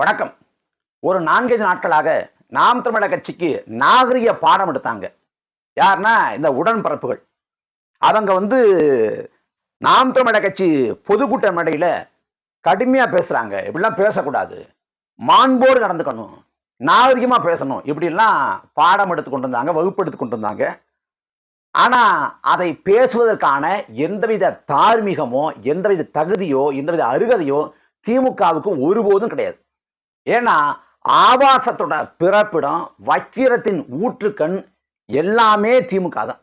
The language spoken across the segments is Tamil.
வணக்கம். ஒரு நான்கைந்து நாட்களாக நாம் தமிழர் கட்சிக்கு நாகரிக பாடம் எடுத்தாங்க. யாருன்னா இந்த உடன்பரப்புகள் அவங்க வந்து நாம் தமிழர் கட்சி பொதுக்கூட்ட மேடையில் கடுமையாக பேசுகிறாங்க இப்படிலாம் பேசக்கூடாது. மாண்போடு நடந்துக்கணும். நாகரிகமாக பேசணும். இப்படிலாம் பாடம் எடுத்து கொண்டு வந்தாங்க வகுப்பு எடுத்து கொண்டு வந்தாங்க ஆனால் அதை பேசுவதற்கான எந்தவித தார்மீகமோ எந்தவித தகுதியோ எந்தவித அருகதையோ திமுகவுக்கு ஒருபோதும் கிடையாது. ஏன்னா ஆபாசத்தோட பிறப்பிடம் வக்கிரத்தின் ஊற்றுக்கண் எல்லாமே திமுக தான்.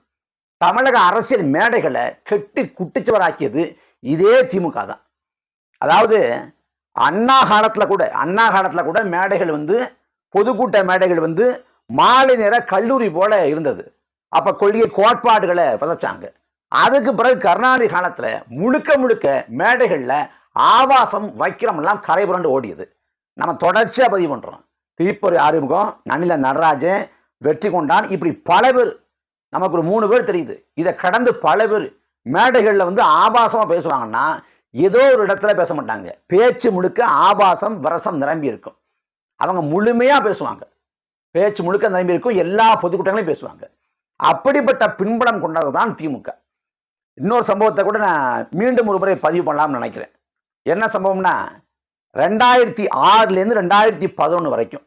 தமிழக அரசியல் மேடைகளை கெட்டி குட்டிச்சுவராக்கியது இதே திமுக தான். அதாவது அண்ணா காலத்தில் கூட அண்ணா காலத்தில் கூட மேடைகள் வந்து பொதுக்கூட்ட மேடைகள் வந்து மாலை நேர கல்லூரி போல இருந்தது. அப்போ கொள்கை கோட்பாடுகளை விதைச்சாங்க. அதுக்கு பிறகு கருணாநிதி காலத்தில் முழுக்க முழுக்க மேடைகளில் ஆபாசம் வைக்கிரம் எல்லாம் கரை புரண்டு ஓடியது. நம்ம தொடர்ச்சியாக பதிவு பண்ணுறோம் தீப்பொறி ஆறுமுகம் நனில நடராஜன் வெற்றி கொண்டான். இப்படி பல பேர் நமக்கு ஒரு மூணு பேர் தெரியுது. இதை கடந்து பல பேர் மேடைகளில் வந்து ஆபாசமாக பேசுவாங்கன்னா ஏதோ ஒரு இடத்துல பேச மாட்டாங்க. பேச்சு முழுக்க ஆபாசம் விரசம் நிரம்பி இருக்கும். அவங்க முழுமையாக பேசுவாங்க. பேச்சு முழுக்க நிரம்பி இருக்கும். எல்லா பொதுக்கூட்டங்களையும் பேசுவாங்க. அப்படிப்பட்ட பின்புலம் கொண்டது தான் திமுக. இன்னொரு சம்பவத்தை கூட நான் மீண்டும் ஒரு முறை பதிவு பண்ணலாம்னு நினைக்கிறேன். என்ன சம்பவம்னா ரெண்டாயிரத்தி ஆறுலேருந்து ரெண்டாயிரத்தி பதினொன்று வரைக்கும்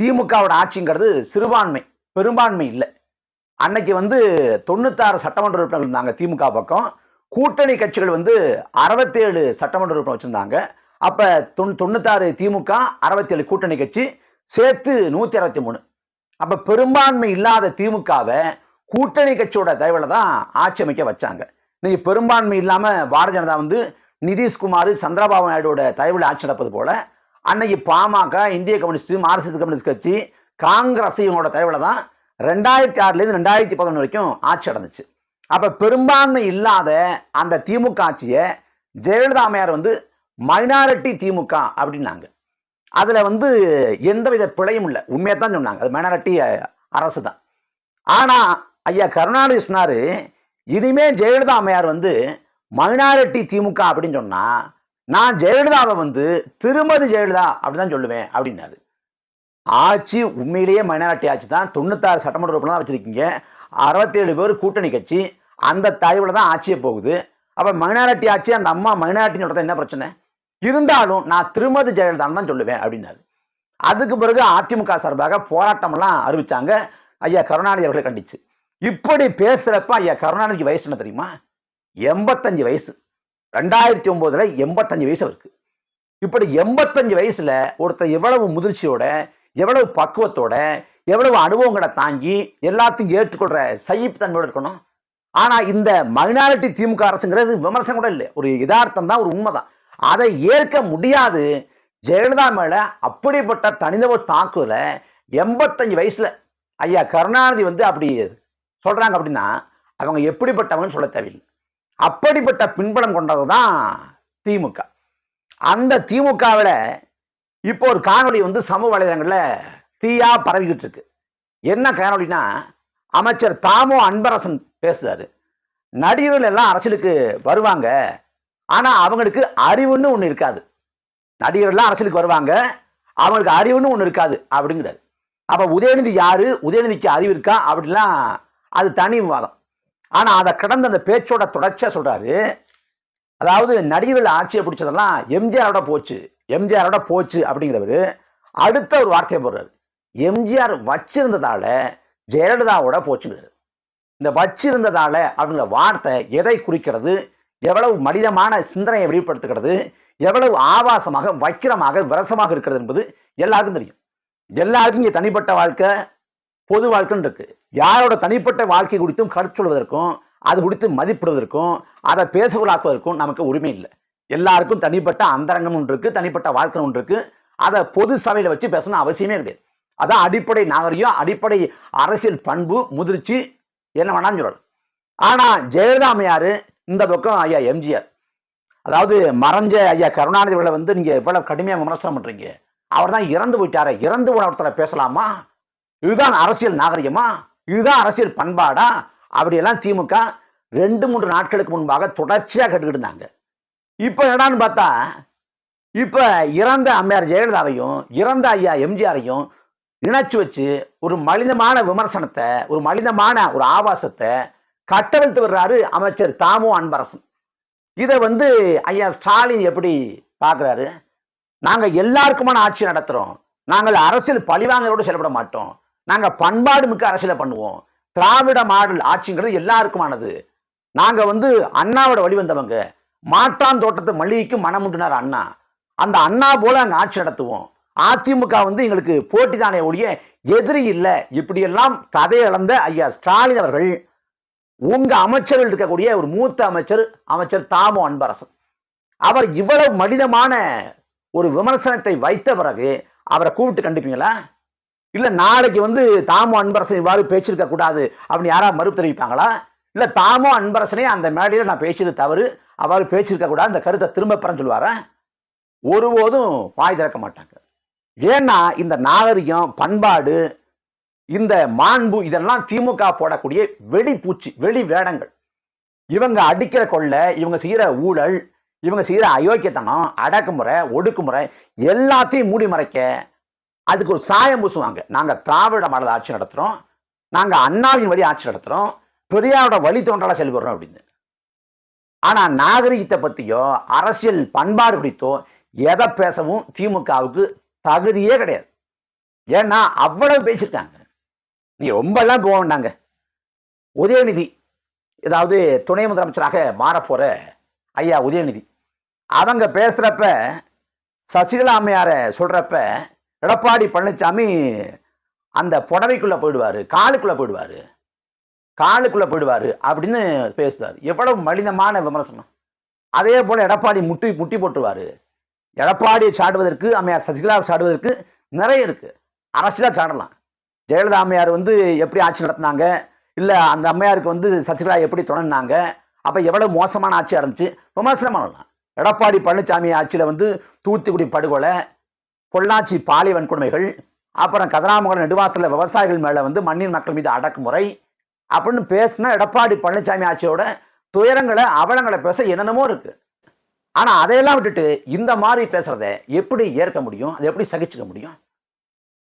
திமுகவோட ஆட்சிங்கிறது சிறுபான்மை பெரும்பான்மை இல்லை. அன்னைக்கு வந்து தொண்ணூத்தாறு சட்டமன்ற உறுப்பினர்கள் இருந்தாங்க திமுக பக்கம். கூட்டணி கட்சிகள் வந்து அறுபத்தேழு சட்டமன்ற உறுப்பினர் வச்சுருந்தாங்க. அப்போ தொண் தொண்ணூத்தாறு திமுக அறுபத்தேழு கூட்டணி கட்சி சேர்த்து நூற்றி அறுபத்தி மூணு. அப்போ பெரும்பான்மை இல்லாத திமுகவை கூட்டணி கட்சியோட தயவில் தான் ஆட்சி அமைக்க வச்சாங்க. இன்னைக்கு பெரும்பான்மை இல்லாமல் பாரதிய ஜனதா வந்து நிதிஷ்குமார் சந்திரபாபு நாயுடுவோட தலைவர்கள் ஆட்சி நடப்பது போல அன்னைக்கு பாமக இந்திய கம்யூனிஸ்ட் மார்க்சிஸ்ட் கம்யூனிஸ்ட் கட்சி காங்கிரஸ் இவங்களோட தயவில் தான் ரெண்டாயிரத்தி ஆறுலேருந்து ரெண்டாயிரத்தி பதினொன்று வரைக்கும் ஆட்சி நடந்துச்சு. அப்போ பெரும்பான்மை இல்லாத அந்த திமுக ஆட்சியை ஜெயலலிதா அம்மையார் வந்து மைனாரிட்டி திமுக அப்படின்னாங்க. அதில் வந்து எந்தவித பிழையும் இல்லை. உண்மையாக தான் சொன்னாங்க. அது மைனாரிட்டி அரசு தான். ஆனால் ஐயா கருணாநிதி சொன்னார் இனிமே ஜெயலலிதா அம்மையார் வந்து மைனாரிட்டி திமுக அப்படின்னு சொன்னால் நான் ஜெயலலிதாவை வந்து திருமதி ஜெயலலிதா அப்படிதான் சொல்லுவேன் அப்படின்னாரு. ஆட்சி உண்மையிலேயே மைனாரிட்டி ஆட்சி தான். தொண்ணூத்தாறு சட்டமன்ற உறுப்பினர் தான் வச்சுருக்கீங்க. அறுபத்தேழு பேர் கூட்டணி கட்சி. அந்த தயவில் தான் ஆட்சியே போகுது. அப்போ மைனாரிட்டி ஆட்சி அந்த அம்மா மைனாரிட்டின்னு சொல்கிறது என்ன பிரச்சனை? இருந்தாலும் நான் திருமதி ஜெயலலிதான் தான் சொல்லுவேன் அப்படின்னாரு. அதுக்கு பிறகு அதிமுக சார்பாக போராட்டமெல்லாம் அறிவிச்சாங்க. ஐயா கருணாநிதி அவர்களை கண்டிச்சு. இப்படி பேசுகிறப்ப ஐயா கருணாநிதி வயசு என்ன தெரியுமா? எண்பத்தஞ்சு வயசு. ரெண்டாயிரத்தி ஒம்போதில் எண்பத்தஞ்சு வயசு அவருக்கு. இப்படி எண்பத்தஞ்சு வயசில் ஒருத்தர் எவ்வளவு முதிர்ச்சியோட எவ்வளவு பக்குவத்தோட எவ்வளவு அனுபவங்களை தாங்கி எல்லாத்தையும் ஏற்றுக்கொள்கிற சகிப்புத்தன்மையோடு இருக்கணும். ஆனால் இந்த மைனாரிட்டி திமுக அரசுங்கிறது விமர்சனம் கூட இல்லை. ஒரு யதார்த்தம் தான் ஒரு உண்மை தான் அதை ஏற்க முடியாது. ஜெயலலிதா மேலே அப்படிப்பட்ட தனிநபர் தாக்குதல எண்பத்தஞ்சு வயசில் ஐயா கருணாநிதி வந்து அப்படி சொல்கிறாங்க அப்படின்னா அவங்க எப்படிப்பட்டவங்கன்னு சொல்ல தேவையில்லை. அப்படிப்பட்ட பின்பலம் கொண்டது தான் திமுக. அந்த திமுகவில் இப்போ ஒரு காணொலி வந்து சமூக வலைதளங்களில் தீயா பரவிக்கிட்டு இருக்கு. என்ன காணொலினா அமைச்சர் தாமோ அன்பரசன் பேசுறாரு. நடிகர்கள் எல்லாம் அரசியலுக்கு வருவாங்க. ஆனால் அவங்களுக்கு அறிவுன்னு ஒன்று இருக்காது. நடிகர்கள்லாம் அரசியலுக்கு வருவாங்க. அவங்களுக்கு அறிவுன்னு ஒன்று இருக்காது அப்படிங்கிறாரு. அப்போ உதயநிதி யாரு? உதயநிதிக்கு அறிவு இருக்கா? அப்படிலாம் அது தனி விவாதம். ஆனால் அதை கடந்த அந்த பேச்சோட தொடர்ச்சியாக சொல்கிறாரு அதாவது நடிகர்கள் ஆட்சியை பிடிச்சதெல்லாம் எம்ஜிஆரோட போச்சு எம்ஜிஆரோட போச்சு அப்படிங்கிறவர் அடுத்த ஒரு வார்த்தையை போடுறாரு. எம்ஜிஆர் வச்சிருந்ததால ஜெயலலிதாவோட போச்சுங்கிறாரு. இந்த வச்சிருந்ததால அப்படிங்கிற வார்த்தை எதை குறிக்கிறது? எவ்வளவு மனிதமான சிந்தனையை வெளிப்படுத்துகிறது? எவ்வளவு ஆபாசமாக வக்கிரமாக விரசமாக இருக்கிறது என்பது எல்லாருக்கும் தெரியும். எல்லாருக்கும் இங்கே தனிப்பட்ட வாழ்க்கை பொது வாழ்க்கைன்னு இருக்கு. யாரோட தனிப்பட்ட வாழ்க்கை குறித்தும் கருத்து சொல்வதற்கும் அது குறித்து மதிப்பிடுவதற்கும் அதை பேசுகளாக்குவதற்கும் நமக்கு உரிமை இல்லை. எல்லாருக்கும் தனிப்பட்ட அந்தரங்கம் ஒன்று இருக்குது தனிப்பட்ட வாழ்க்கை ஒன்று இருக்குது அதை பொது சபையில் வச்சு பேசணும் அவசியமே கிடையாது. அதான் அடிப்படை நாகரிகம் அடிப்படை அரசியல் பண்பு முதிர்ச்சி என்ன வேணாலும் சொல்லலாம். ஆனால் ஜெயலலிதா அம்மையார் இந்த பக்கம் ஐயா எம்ஜிஆர் அதாவது மறைஞ்ச ஐயா கருணாநிதி அவர்களை வந்து நீங்கள் இவ்வளோ கடுமையாக விமர்சனம் பண்ணுறீங்க அவர் தான் இறந்து போயிட்டாரே இறந்து போன ஒருத்தரை பேசலாமா? இதுதான் அரசியல் நாகரிகமா? இதுதான் அரசியல் பண்பாடா? அப்படியெல்லாம் திமுக ரெண்டு மூன்று நாட்களுக்கு முன்பாக தொடர்ச்சியாக கேட்டுக்கிட்டு இருந்தாங்க. இப்போ என்னடான்னு பார்த்தா இப்போ இறந்த அம்மையார் ஜெயலலிதாவையும் இறந்த ஐயா எம்ஜிஆரையும் இணைச்சு வச்சு ஒரு மலினமான விமர்சனத்தை ஒரு மலினமான ஒரு ஆபாசத்தை கட்டவிழ்த்து வர்றாரு அமைச்சர் தாமு அன்பரசன். இதை வந்து ஐயா ஸ்டாலின் எப்படி பார்க்குறாரு? நாங்கள் எல்லாருக்குமான ஆட்சி நடத்துகிறோம் நாங்கள் அரசியல் பழிவாங்கலோடு செயல்பட மாட்டோம். நாங்கள் பண்பாடு மிக்க அரசியலை பண்ணுவோம். திராவிட மாடல் ஆட்சிங்கிறது எல்லாருக்குமானது. நாங்கள் வந்து அண்ணாவோட வழி வந்தவங்க. மாட்டான் தோட்டத்தை மல்லிகைக்கு மனமுண்டினார் அண்ணா. அந்த அண்ணா போல அங்கே ஆட்சி நடத்துவோம். அதிமுக வந்து எங்களுக்கு போட்டி தானே ஒழிய எதிரி இல்லை. இப்படியெல்லாம் கதை இழந்த ஐயா ஸ்டாலின் அவர்கள் உங்க அமைச்சர்கள் இருக்கக்கூடிய ஒரு மூத்த அமைச்சர் அமைச்சர் தாமோ அன்பரசன். அவர் இவ்வளவு மனிதமான ஒரு விமர்சனத்தை வைத்த பிறகு அவரை கூப்பிட்டு கண்டிப்பீங்களா? இல்லை நாளைக்கு வந்து தாமோ அன்பரசன் இவ்வாறு பேச்சிருக்க கூடாது அப்படின்னு யாராவது மறுப்பு தெரிவிப்பாங்களா? இல்லை தாமு அன்பரசனே அந்த மேடையில் நான் பேசியது தவறு அவ்வாறு பேச்சிருக்க கூடாது அந்த கருத்தை திரும்ப பெறன்னு சொல்லுவாரன் ஒருபோதும் வாய் திறக்க மாட்டாங்க. ஏன்னா இந்த நாகரிகம் பண்பாடு இந்த மாண்பு இதெல்லாம் திமுக போடக்கூடிய வெடிப்பூச்சி வெளி வேடங்கள். இவங்க அடிக்கிற கொள்ள இவங்க செய்கிற ஊழல் இவங்க செய்கிற அயோக்கியத்தனம் அடக்குமுறை ஒடுக்குமுறை எல்லாத்தையும் மூடி மறைக்க அதுக்கு ஒரு சாயம் பூசுவாங்க. நாங்கள் திராவிட மாடல் ஆட்சி நடத்துகிறோம் நாங்கள் அண்ணாவின் வழி ஆட்சி நடத்துகிறோம் பெரியாரோட வழி தோன்றலாக செயல்படுறோம் அப்படின்னு. ஆனால் நாகரிகத்தை பற்றியோ அரசியல் பண்பாடு குறித்தோ எதை பேசவும் திமுகவுக்கு தகுதியே கிடையாது. ஏன்னா அவ்வளவு பேசியிருக்காங்க. நீ ரொம்பலாம் போக வேண்டாங்க உதயநிதி ஏதாவது துணை முதலமைச்சராக மாறப்போகிற ஐயா உதயநிதி. அவங்க பேசுகிறப்ப சசிகலா அம்மையாரை சொல்கிறப்ப எடப்பாடி பழனிசாமி அந்த புடவைக்குள்ள போயிடுவாரு காலுக்குள்ள போயிடுவாரு. காலுக்குள்ள போயிடுவாரு அப்படின்னு பேசுவார் எவ்வளவு மலினமான விமர்சனம். அதே போல எடப்பாடி முட்டி முட்டி போட்டுருவாரு. எடப்பாடியை சாடுவதற்கு அம்மையார் சசிகலாவை சாடுவதற்கு நிறைய இருக்கு. அரசியலாக சாடலாம். ஜெயலலிதா அம்மையார் வந்து எப்படி ஆட்சி நடத்தினாங்க? இல்லை அந்த அம்மையாருக்கு வந்து சசிகலா எப்படி தொடங்கினாங்க அப்போ எவ்வளவு மோசமான ஆட்சி இருந்துச்சு? விமர்சனம் பண்ணலாம் எடப்பாடி பழனிசாமி ஆட்சியில் வந்து தூத்துக்குடி படுகொலை பொள்ளாச்சி பாலியல் வன்கொடுமைகள் அப்புறம் கதிராமங்கலம் நெடுவாசலில் விவசாயிகள் மேலே வந்து மண்ணின் மக்கள் மீது அடக்குமுறை அப்படின்னு பேசினா எடப்பாடி பழனிசாமி ஆட்சியோட துயரங்களை அவலங்களை பேச என்னென்னமோ இருக்கு. ஆனால் அதையெல்லாம் விட்டுட்டு இந்த மாதிரி பேசுகிறத எப்படி ஏற்க முடியும்? அதை எப்படி சகிச்சுக்க முடியும்?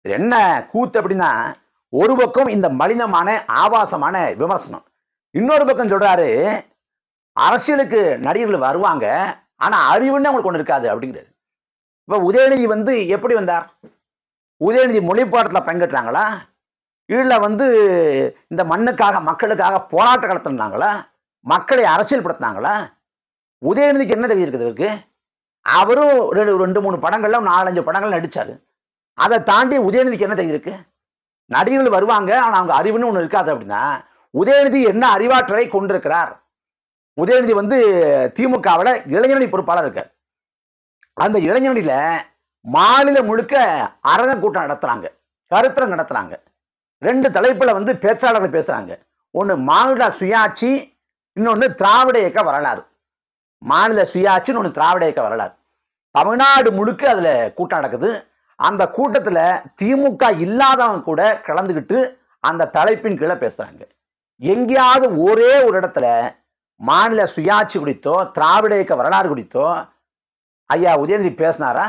இது என்ன கூத்து அப்படின்னா ஒரு பக்கம் இந்த மலினமான ஆபாசமான விமர்சனம். இன்னொரு பக்கம் சொல்கிறாரு அரசியலுக்கு நடிகர்கள் வருவாங்க ஆனால் அறிவுன்னு அவங்களுக்கு ஒன்று இருக்காது அப்படிங்கிறது இப்போ உதயநிதி வந்து எப்படி வந்தார்? உதயநிதி மொழிப்பாட்டத்தில் பங்கேற்றாங்களா? இல்லை வந்து இந்த மண்ணுக்காக மக்களுக்காக போராட்டம் நடத்தினாங்களா? மக்களை அரசியல்படுத்தினாங்களா? உதயநிதிக்கு என்ன தகுதி இருக்குது இருக்கு அவரும் ரெண்டு ரெண்டு மூணு படங்கள்ல நாலஞ்சு படங்கள் நடித்தார் அதை தாண்டி உதயநிதிக்கு என்ன தகுதி இருக்கு நடிகர்கள் வருவாங்க ஆனால் அவங்க அறிவுன்னு ஒன்று இருக்காது அப்படின்னா உதயநிதி என்ன அறிவாற்றலை கொண்டிருக்கிறார்? உதயநிதி வந்து திமுகவில் இளைஞரணி பொறுப்பாளர் இருக்கார். அந்த இளைஞனில மாநிலம் முழுக்க அரங்க கூட்டம் நடத்துறாங்க கருத்தரம் நடத்துறாங்க. ரெண்டு தலைப்புல வந்து பேச்சாளர்கள் பேசுறாங்க. ஒன்று மாநில சுயாட்சி இன்னொன்று திராவிட இயக்க வரலாறு. மாநில சுயாட்சின்னு ஒன்று திராவிட இயக்க வரலாறு. தமிழ்நாடு முழுக்க அதுல கூட்டம் நடக்குது. அந்த கூட்டத்துல திமுக இல்லாதவங்க கூட கலந்துக்கிட்டு அந்த தலைப்பின் கீழே பேசுறாங்க. எங்கேயாவது ஒரே ஒரு இடத்துல மாநில சுயாட்சி குறித்தோ திராவிட இயக்க வரலாறு குறித்தோ ஐயா உதயநிதி பேசினாரா?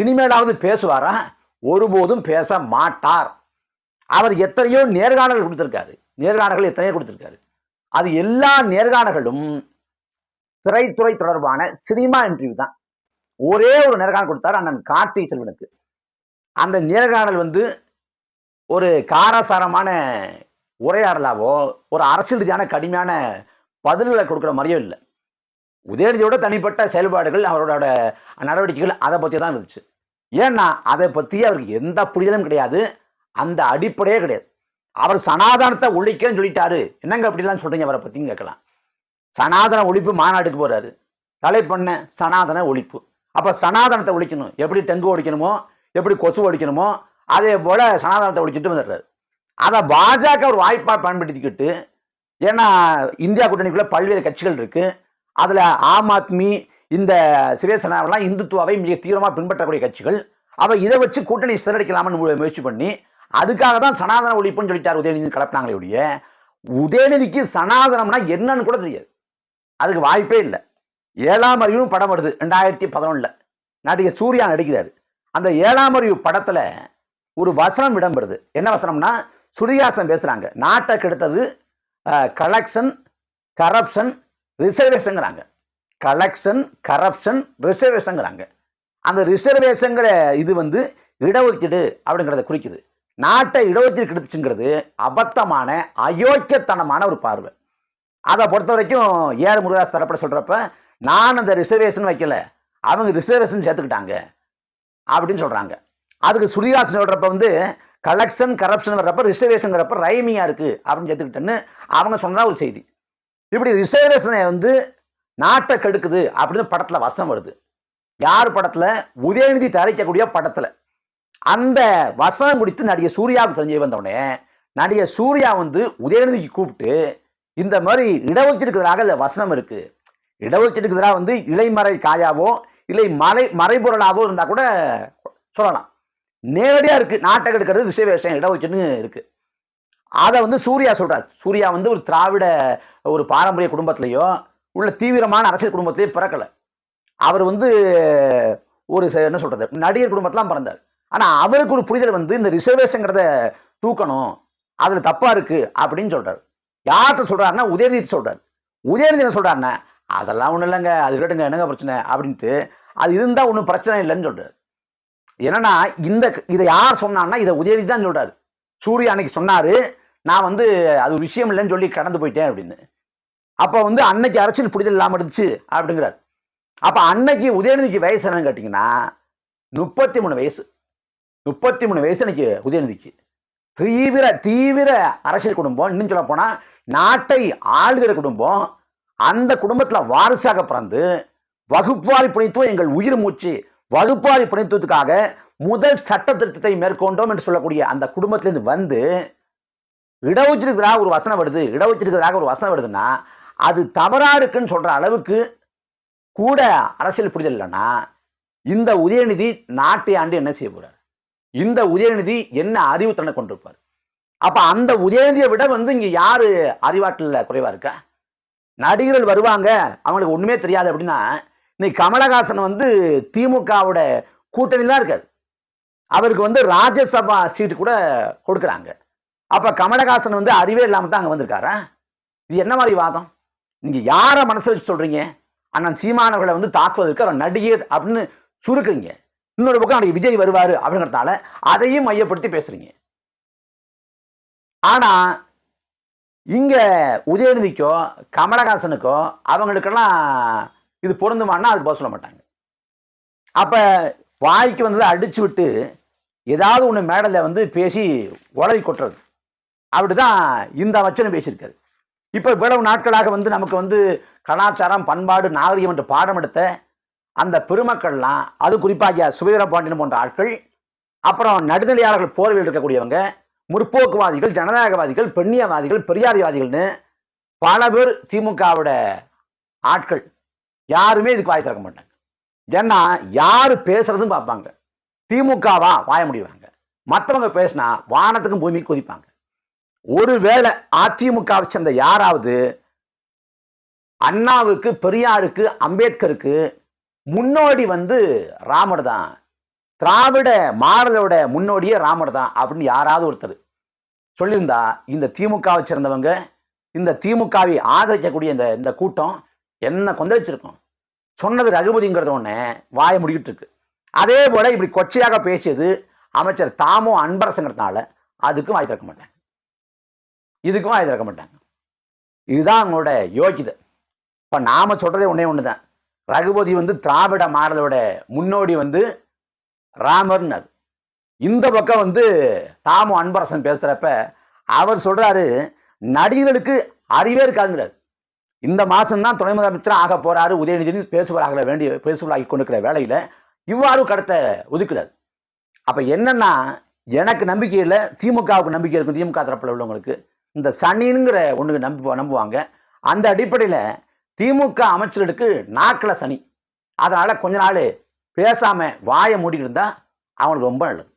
இனிமேலாவது பேசுவாரா? ஒருபோதும் பேச மாட்டார். அவர் எத்தனையோ நேர்காணல்கள் கொடுத்துருக்காரு. நேர்காணல்கள் எத்தனையோ கொடுத்துருக்காரு. அது எல்லா நேர்காணல்களும் திரைத்துறை தொடர்பான சினிமா இன்டர்வியூ தான். ஒரே ஒரு நேர்காணல் கொடுத்தாரு அண்ணன் கார்த்திகை செல்வனுக்கு. அந்த நேர்காணல் வந்து ஒரு காரசாரமான உரையாடலாவோ ஒரு அரசியல் ரீதியான கடுமையான பதில்களை கொடுக்குற மாதிரியோ இல்லை. உதயநிதியோட தனிப்பட்ட செயல்பாடுகள் அவரோட நடவடிக்கைகள் அதை பற்றி தான் இருந்துச்சு. ஏன்னா அதை பற்றி அவருக்கு எந்த புரிதலும் கிடையாது. அந்த அடிப்படையே கிடையாது. அவர் சனாதனத்தை ஒழிக்கன்னு சொல்லிட்டாரு. என்னங்க அப்படிலாம் சொல்றீங்க? அவரை பற்றியும் கேட்கலாம். சனாதன ஒழிப்பு மாநாட்டுக்கு போறாரு. தலைப்பண்ண சனாதன ஒழிப்பு. அப்போ சனாதனத்தை ஒழிக்கணும். எப்படி டெங்கு ஒழிக்கணுமோ எப்படி கொசு ஒழிக்கணுமோ அதே போல சனாதனத்தை ஒழிச்சுட்டு வந்துடுறாரு. அதை பாஜக ஒரு வாய்ப்பாக பயன்படுத்திக்கிட்டு ஏன்னா இந்தியா கூட்டணிக்குள்ள பல்வேறு கட்சிகள் இருக்குது அதில் ஆம் ஆத்மி இந்த சிவசேனாவெல்லாம் இந்துத்துவாவை மிக தீவிரமாக பின்பற்றக்கூடிய கட்சிகள். அவள் இதை வச்சு கூட்டணி சிதறடிக்கலாம்னு முயற்சி பண்ணி அதுக்காக தான் சனாதன ஒழிப்புன்னு சொல்லிட்டார் உதயநிதி கலப்பினாங்களே ஒழிய உதயநிதிக்கு சனாதனம்னா என்னன்னு கூட தெரியாது. அதுக்கு வாய்ப்பே இல்லை. ஏழாம் அறிவும் படம் வருது ரெண்டாயிரத்தி பதினொன்றில் நடிகர் சூர்யா நடிக்கிறார். அந்த ஏழாம் அறிவு படத்தில் ஒரு வசனம் இடம்பெறுது. என்ன வசனம்னா சுரியாசன் பேசுகிறாங்க நாட்டை கெடுத்தது கலெக்ஷன் கரப்ஷன் ரிசர்வேஷனுங்கிறாங்க கலெக்ஷன் கரப்ஷன் ரிசர்வேஷனுங்கிறாங்க அந்த ரிசர்வேஷனுங்கிற இது வந்து இடஒதுக்கீடு அப்படிங்கிறத குறிக்குது. நாட்டை இடஒதுக்கீடு கிடைச்சுங்கிறது அபத்தமான அயோக்கியத்தனமான ஒரு பார்வை. அதை பொறுத்த வரைக்கும் ஏர் முருகாஸ் தரப்பட சொல்கிறப்ப நான் அந்த ரிசர்வேஷன் வைக்கல. அவங்க ரிசர்வேஷன் சேர்த்துக்கிட்டாங்க அப்படின்னு சொல்கிறாங்க அதுக்கு சுருதிகாசன் சொல்கிறப்ப வந்து கலெக்ஷன் கரப்ஷன் வர்றப்ப ரிசர்வேஷன் வரப்ப இருக்குது அப்படின்னு சேர்த்துக்கிட்டேன்னு அவங்க சொன்னதான் ஒரு செய்தி. இப்படி ரிசர்வேஷனை வந்து நாட்டை கெடுக்குது அப்படின்னு படத்துல வசனம் வருது. யார் படத்துல? உதயநிதி தயாரிக்கக்கூடிய படத்துல. அந்த வசனம் குறித்து நடிகர் சூர்யாவுக்கு தெரிஞ்சு வந்தவுடனே நடிகர் சூர்யா வந்து உதயநிதிக்கு கூப்பிட்டு இந்த மாதிரி இடஒதுக்கீடுக்கு எதிராக இந்த வசனம் இருக்கு. இடஒதுக்கீடுக்கு எதிராக வந்து இலைமறை காயாவோ இல்லை மறை மறைபொருளாவோ இருந்தால் கூட சொல்லலாம். நேரடியாக இருக்கு. நாட்டை கெடுக்கிறது ரிசர்வேஷன் இடஒதுக்கீடுன்னு இருக்கு. அதை வந்து சூர்யா சொல்றார். சூர்யா வந்து ஒரு திராவிட ஒரு பாரம்பரிய குடும்பத்திலேயோ உள்ள தீவிரமான அரசியல் குடும்பத்திலையும் பிறக்கலை. அவர் வந்து ஒரு என்ன சொல்கிறது நடிகர் குடும்பத்தெலாம் பிறந்தார். ஆனால் அவருக்கு ஒரு புரிதல் வந்து இந்த ரிசர்வேஷனுங்கிறத தூக்கணும் அதில் தப்பாக இருக்குது அப்படின்னு சொல்கிறார் யார்கிட்ட சொல்கிறாருன்னா உதயநிதி சொல்கிறார் உதயநிதி என்ன சொல்கிறாருன்னா அதெல்லாம் ஒன்றும் இல்லைங்க அது விட்டுங்க என்னங்க பிரச்சனை? அப்படின்ட்டு அது இருந்தால் ஒன்றும் பிரச்சனை இல்லைன்னு சொல்கிறார் என்னன்னா இந்த இதை யார் சொன்னான்னா இதை உதயநிதி தான் சொல்கிறார் சூர்யா அன்னைக்கு சொன்னார் நான் வந்து அது ஒரு விஷயம் இல்லைன்னு சொல்லி கடந்து போயிட்டேன் அப்படின்னு. அப்போ வந்து அன்னைக்கு அரசியல் புரிதல் இல்லாமல் இருந்துச்சு அப்படிங்கிறார். அப்போ அன்னைக்கு உதயநிதிக்கு வயசு என்னன்னு கேட்டிங்கன்னா முப்பத்தி மூணு வயசு. முப்பத்தி மூணு வயசு அன்னைக்கு உதயநிதிக்கு. தீவிர தீவிர அரசியல் குடும்பம் இன்னும் சொல்ல போனால் நாட்டை ஆளுகிற குடும்பம் அந்த குடும்பத்தில் வாரிசாக பிறந்து வகுப்பாரி பிணைத்துவம் எங்கள் உயிர் மூச்சு வகுப்பாரி பிணைத்துவத்துக்காக முதல் சட்ட திருத்தத்தை மேற்கொண்டோம் என்று சொல்லக்கூடிய அந்த குடும்பத்திலேருந்து வந்து இடஒதுக்கீடுக்கு ஒரு வசனம் வருது. இடஒதுக்கீடுக்கு ஒரு வசனம் வருதுன்னா அது தவறாக இருக்குன்னு சொல்கிற அளவுக்கு கூட அரசியல் புரிதல் இல்லைன்னா இந்த உதயநிதி நாட்டை ஆண்டு என்ன செய்ய போகிறார் இந்த உதயநிதி என்ன அறிவு தன்னை கொண்டிருப்பார் அப்போ அந்த உதயநிதியை விட வந்து இங்கே யார் அறிவாற்றலில் குறைவாக இருக்கா? நடிகர்கள் வருவாங்க அவங்களுக்கு ஒன்றுமே தெரியாது அப்படின்னா இன்னைக்கு கமலஹாசன் வந்து திமுகவோட கூட்டணி தான் இருக்கார். அவருக்கு வந்து ராஜ்யசபா சீட்டு கூட கொடுக்குறாங்க. அப்போ கமலஹாசன் வந்து அறிவே இல்லாமல் தான் அங்கே வந்திருக்காரா? இது என்ன மாதிரி வாதம்? நீங்க யாரை மனசு வச்சு சொல்றீங்க? அண்ணன் சீமானவர்களை வந்து தாக்குவதற்கு அவர் நடிகர் அப்படின்னு சுருக்குறீங்க. இன்னொரு பக்கம் அன்னைக்கு விஜய் வருவார் அப்படிங்கிறதுனால அதையும் மையப்படுத்தி பேசுறீங்க. ஆனா இங்க உதயநிதிக்கோ கமலஹாசனுக்கோ அவங்களுக்கெல்லாம் இது பொருந்துமானா அது போக சொல்ல மாட்டாங்க. அப்ப வாய்க்கு வந்ததை அடிச்சு விட்டு ஏதாவது ஒன்று மேடலில் வந்து பேசி உலகி கொட்டுறது. அப்படிதான் இந்த வச்சனம் பேசியிருக்காரு. இப்போ இவ்வளவு நாட்களாக வந்து நமக்கு வந்து கலாச்சாரம் பண்பாடு நாகரிகம் என்று பாடம் எடுத்த அந்த பெருமக்கள்லாம் அது குறிப்பாக சுவீர பாண்டியன் போன்ற ஆட்கள் அப்புறம் நடுநிலையாளர்கள் போர்வையில் இருக்கக்கூடியவங்க முற்போக்குவாதிகள் ஜனநாயகவாதிகள் பெண்ணியவாதிகள் பெரியாரிவாதிகள்னு பல பேர் திமுகவோட ஆட்கள். யாருமே இதுக்கு வாய் திறக்க மாட்டாங்க. ஏன்னா யார் பேசுறதும் பார்ப்பாங்க. திமுகவா வாய முடிவாங்க மற்றவங்க பேசினா வானத்துக்கும் பூமிக்கு குதிப்பாங்க. ஒருவேளை அதிமுகவை சேர்ந்த யாராவது அண்ணாவுக்கு பெரியாருக்கு அம்பேத்கருக்கு முன்னோடி வந்து ராமர் தான். திராவிட மாறலோட முன்னோடியே ராமர் தான் அப்படின்னு யாராவது ஒருத்தர் சொல்லியிருந்தா இந்த திமுகவை சேர்ந்தவங்க இந்த திமுகவை ஆதரிக்கக்கூடிய இந்த இந்த கூட்டம் என்ன கொந்தளிச்சிருக்கும்? சொன்னது ரகுபதிங்கிறத ஒன்று வாய முடிக்கிட்டு இருக்கு. அதே போல இப்படி கொச்சையாக பேசியது அமைச்சர் தாமோ அன்பரசங்கிறதுனால அதுக்கும் வாய் திறக்க மாட்டேன். இதுக்கும் வாய் திறக்க மாட்டாங்க இதுதான் அவங்களோட யோகிதை. இப்போ நாம் சொல்கிறதே ஒன்றே ஒன்று தான் ரகுபதி வந்து திராவிட மாடலோட முன்னோடி வந்து ராமர்னர் இந்த பக்கம் வந்து தாமு அன்பரசன் பேசுகிறப்ப அவர் சொல்கிறாரு நடிகர்களுக்கு அறிவே இருக்காதுங்கிறார். இந்த மாதம்தான் துணை முதலமைச்சர் ஆக போகிறாரு உதயநிதினு பேசுவராக வேண்டிய பேசுவராகி கொண்டிருக்கிற வேலையில் இவ்வாறு கடத்தை ஒதுக்கிறார். அப்போ என்னென்னா எனக்கு நம்பிக்கை இல்லை திமுகவுக்கு நம்பிக்கை இருக்கும் திமுக தரப்பில் உள்ளவங்களுக்கு. இந்த சனிங்கிற ஒன்று நம்பு நம்புவாங்க. அந்த அடிப்படையில் திமுக அமைச்சர்களுக்கு நாக்கில் சனி. அதனால் கொஞ்ச நாள் பேசாமல் வாயை மூடிக்கிட்டு இருந்தால் அவங்களுக்கு ரொம்ப நல்லது.